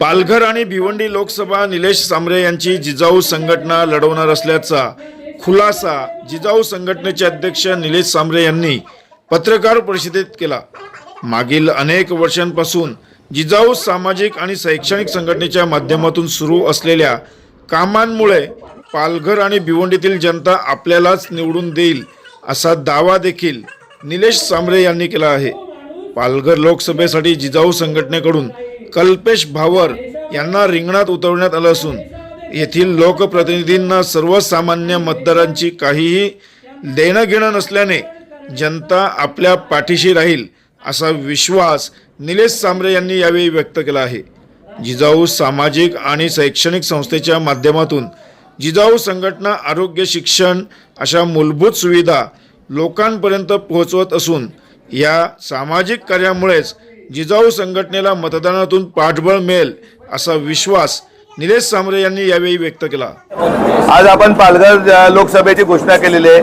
पालघर आणि भिवंडी लोकसभा निलेश सामरे यांची जिजाऊ संघटना लढवणार असल्याचा खुलासा जिजाऊ संघटनेचे अध्यक्ष निलेश सामरे यांनी पत्रकार परिषदेत केला. मागील अनेक वर्षांपासून जिजाऊ सामाजिक आणि शैक्षणिक संघटनेच्या माध्यमातून सुरू असलेल्या कामांमुळे पालघर आणि भिवंडीतील जनता आपल्यालाच निवडून देईल असा दावा देखील निलेश सामरे यांनी केला आहे. पालघर लोकसभेसाठी जिजाऊ संघटनेकडून कल्पेश भावर यांना रिंगणात उतरवण्यात आलं असून येथील लोकप्रतिनिधींना सर्वसामान्य मतदारांची काहीही देणं घेणं नसल्याने जनता आपल्या पाठीशी राहील असा विश्वास निलेश सांबरे यांनी यावेळी व्यक्त केला आहे. जिजाऊ सामाजिक आणि शैक्षणिक संस्थेच्या माध्यमातून जिजाऊ संघटना आरोग्य शिक्षण अशा मूलभूत सुविधा लोकांपर्यंत पोहोचवत असून या सामाजिक कार्यामुळेच जिजाऊ संघटनेला मतदानातून पाठबळ मिळेल असा विश्वास निलेश सांबरे यांनी यावेळी व्यक्त केला. आज आपण पालघर लोकसभेची घोषणा केलेली आहे.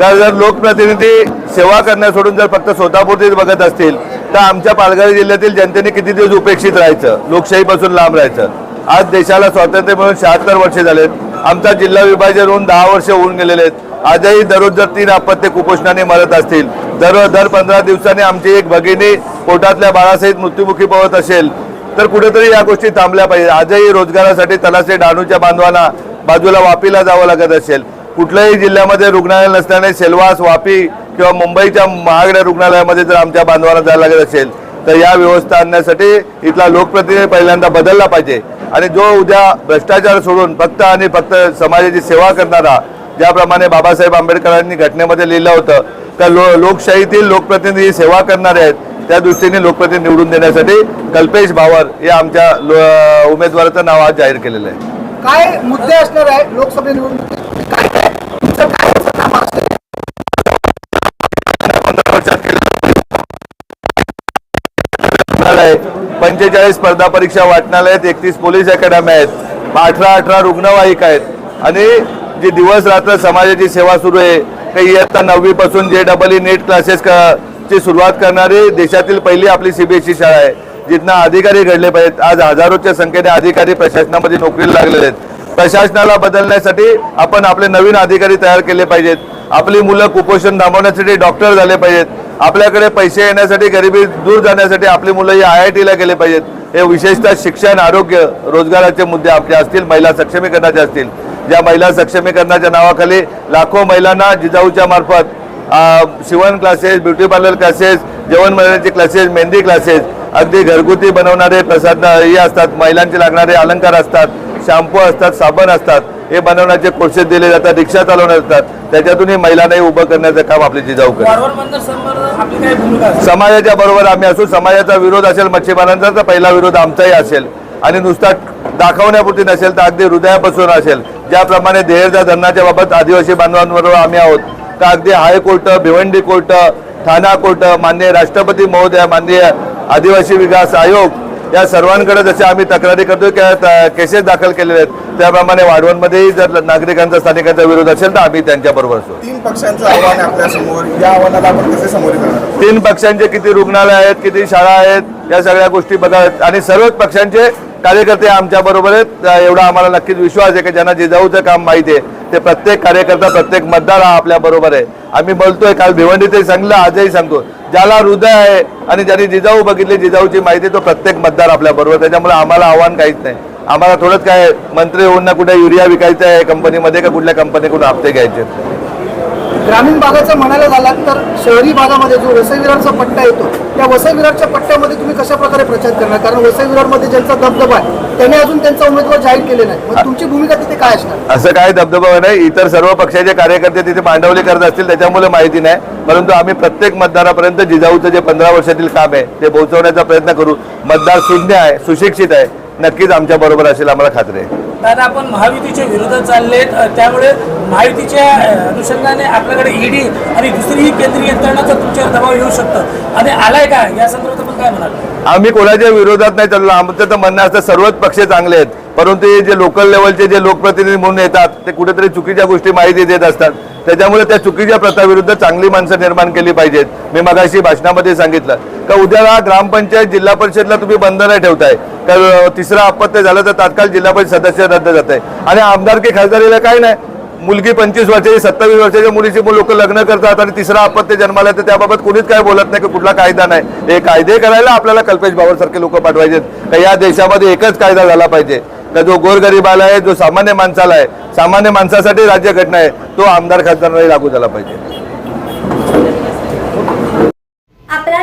तर जर लोकप्रतिनिधी सेवा करण्या सोडून जर फक्त स्वतःपुरतीच बघत असतील तर आमच्या पालघर जिल्ह्यातील जनतेने किती दिवस उपेक्षित राहायचं? लोकशाहीपासून लांब राहायचं? आज देशाला स्वातंत्र्य मिळून शहात्तर वर्ष झालेत. आमचा जिल्हा विभाजन होऊन दहा वर्ष होऊन गेलेले आहेत. आजही दररोज जर तीन अपत्य कुपोषणाने मरत असतील दर दर पंधरा दिवसांनी आमची एक भगिनी पोटातल्या बाळासहित मृत्युमुखी पवत असेल तर कुठेतरी या गोष्टी थांबल्या पाहिजे. आजही रोजगारासाठी तलासे डाणूच्या बांधवांना बाजूला वापीला जावं लागत असेल. कुठल्याही जिल्ह्यामध्ये रुग्णालय नसल्याने सेलवास वापी किंवा मुंबईच्या महागड्या रुग्णालयामध्ये जर आमच्या बांधवांना जायला लागत असेल तर या व्यवस्था आणण्यासाठी इथला लोकप्रतिनिधी पहिल्यांदा बदलला पाहिजे. आणि जो उद्या भ्रष्टाचार सोडून फक्त आणि फक्त समाजाची सेवा करणारा ज्याप्रमाणे बाबासाहेब आंबेडकरांनी घटनेमध्ये लिहिलं होतं का लो लोकशाहीतील लोकप्रतिनिधी सेवा करणारे आहेत त्या दृष्टीने लोकप्रतिनिधी निवडून देण्यासाठी कल्पेश भावर हे आमच्या उमेदवाराचं नाव आज जाहीर केलेलं आहे. काय मुद्दे असणार आहे लोकसभा निवडणुकीत? पंचेचाळीस स्पर्धा परीक्षा वाचनालयात एकतीस पोलीस अकॅडमी आहेत. अठरा अठरा रुग्णवाहिका आहेत. आणि जी दिवस रात्र समाजाची सेवा सुरू आहे हे इयत्ता नववीपासून जे डबल ई नेट क्लासेस ची सुरुवात करणारी देशातील पहिली आपली सीबीएसई शाळा आहे जिथनं अधिकारी घडले पाहिजेत. आज हजारोच्या संख्येने अधिकारी प्रशासनामध्ये नोकरीला लागलेले आहेत. प्रशासनाला बदलण्यासाठी आपण आपले नवीन अधिकारी तयार केले पाहिजेत. आपली मुलं कुपोषण थांबवण्यासाठी डॉक्टर झाले पाहिजेत. आपल्याकडे पैसे येण्यासाठी गरिबी दूर जाण्यासाठी आपली मुलं ही आय आय टीला गेले पाहिजेत. हे विशेषतः शिक्षण आरोग्य रोजगाराचे मुद्दे आपले असतील महिला सक्षमीकरणाचे असतील. ज्या महिला सक्षमीकरणाच्या नावाखाली लाखो महिलांना जिजाऊच्या मार्फत शिवण क्लासेस ब्युटी पार्लर क्लासेस जेवण बनवण्याचे क्लासेस मेहंदी क्लासेस अगदी घरगुती बनवणारे प्रसाद हे असतात महिलांचे लागणारे अलंकार असतात शॅम्पू असतात साबण असतात हे बनवण्याचे कोर्सेस दिले जातात रिक्षा चालवण्यात जातात त्याच्यातूनही महिलांनाही उभं करण्याचं काम आपली जिजाऊ करते वाढवण बंदर संदर्भात आपली काय भूमिका असेल? समाजाच्या बरोबर आम्ही असू समाजाचा विरोध असेल मच्छीमारांचा तर पहिला विरोध आमचाही असेल. आणि नुसता दाखवण्यापुरती नसेल तर अगदी हृदयापासून असेल. ज्याप्रमाणे देहरच्या धरणाच्या बाबत आदिवासी बांधवांबरोबर आम्ही आहोत तर अगदी high court Bhiwandi court Thane court माननीय राष्ट्रपती महोदय माननीय आदिवासी विकास आयोग या सर्वांकडे जसे आम्ही तक्रारी करतोय किंवा केसेस दाखल केलेले आहेत. त्याप्रमाणे वाढवणमध्येही जर नागरिकांचा स्थानिकांचा विरोध असेल तर आम्ही त्यांच्याबरोबर असू. तीन पक्षांचं आव्हान आहे आपल्यासमोर. या आव्हानाला आपण कसे समोर तीन पक्षांचे किती रुग्णालय आहेत किती शाळा आहेत या सगळ्या गोष्टी बघाव्यात आणि सर्वच पक्षांचे कार्यकर्ते आमच्या बरोबर आहेत. एवढा आम्हाला नक्कीच विश्वास आहे की ज्यांना जिजाऊचं काम माहिती आहे ते प्रत्येक कार्यकर्ता प्रत्येक मतदार हा आपल्या बरोबर आहे. आम्ही बोलतोय काल भिवंडीतही सांगलं आजही सांगतो ज्याला हृदय आहे आणि ज्यांनी जिजाऊ बघितली जिजाऊची माहिती तो प्रत्येक मतदार आपल्या बरोबर त्याच्यामुळे आम्हाला आव्हान काहीच नाही. आम्हाला थोडंच काय मंत्री होऊन ना कुठे युरिया विकायचं आहे कंपनीमध्ये का कुठल्या कंपनीकडून हप्ते घ्यायचे ग्रामीण भागाचं म्हणायला झालात तर शहरी भागामध्ये जो वसई विरारचा पट्टा येतो त्या वसई विरारच्या पट्ट्यामध्ये तुम्ही कशा प्रकारे प्रचार करणार? कारण वसई विरारमध्ये ज्यांचा दबदबा आहे त्यांनी अजून त्यांचा उमेदवार जाहीर केले नाही. मग तुमची भूमिका तिथे काय असणार? असं काय धबधबा नाही. इतर सर्व पक्षाचे कार्यकर्ते तिथे मांडवली करत असतील त्याच्यामुळे माहिती नाही. परंतु आम्ही प्रत्येक मतदारापर्यंत जिजाऊचं जे पंधरा वर्षातील काम आहे ते पोहोचवण्याचा प्रयत्न करू. मतदार शून्य आहे सुशिक्षित आहे. नक्कीच आमच्या बरोबर असेल आम्हाला खात्री आहे. दादा आपण महायुतीच्या विरोधात चाललेत त्यामुळे महायुतीच्या अनुषंगाने आपल्याकडे ईडी आणि दुसरीही केंद्रीय यंत्रणाचा तुमच्यावर दबाव येऊ शकतो. आणि आलाय का? या संदर्भात आपण काय म्हणाल? आम्ही कोणाच्या विरोधात नाही चाललो. आमचं तर म्हणणं असतं सर्वच पक्ष चांगले आहेत. परंतु हे जे लोकल लेवलचे जे लोकप्रतिनिधी म्हणून येतात ते कुठेतरी चुकीच्या गोष्टी माहिती देत असतात. त्याच्यामुळे त्या चुकीच्या प्रथाविरुद्ध चांगली माणसं निर्माण केली पाहिजेत. मी मगाशी भाषणामध्ये सांगितलं. का उद्याला ग्रामपंचायत जिल्हा परिषदला तुम्ही बंद नाही ठेवताय? तर तिसरं अपत्य झालं तर तात्काळ जिल्हा परिषद सदस्य रद्द जात. आहे आणि आमदारकी खासदारीला काय नाही. मुलगी पंचवीस वर्षाची सत्तावीस वर्षाच्या मुलीची लोक लग्न करतात आणि तिसरा अपत्य जन्माला तर त्याबाबत कोणीच काय बोलत नाही की कुठला कायदा नाही. हे कायदे करायला आपल्याला कल्पेश बाबासारखे लोक पाठवायचे का या देशामध्ये एकच कायदा झाला पाहिजे. का जो गोरगरिबाला आहे जो सामान्य माणसाला आहे सामान्य माणसासाठी राज्यघटना आहे तो आमदार खासदारांनाही लागू झाला पाहिजे आपला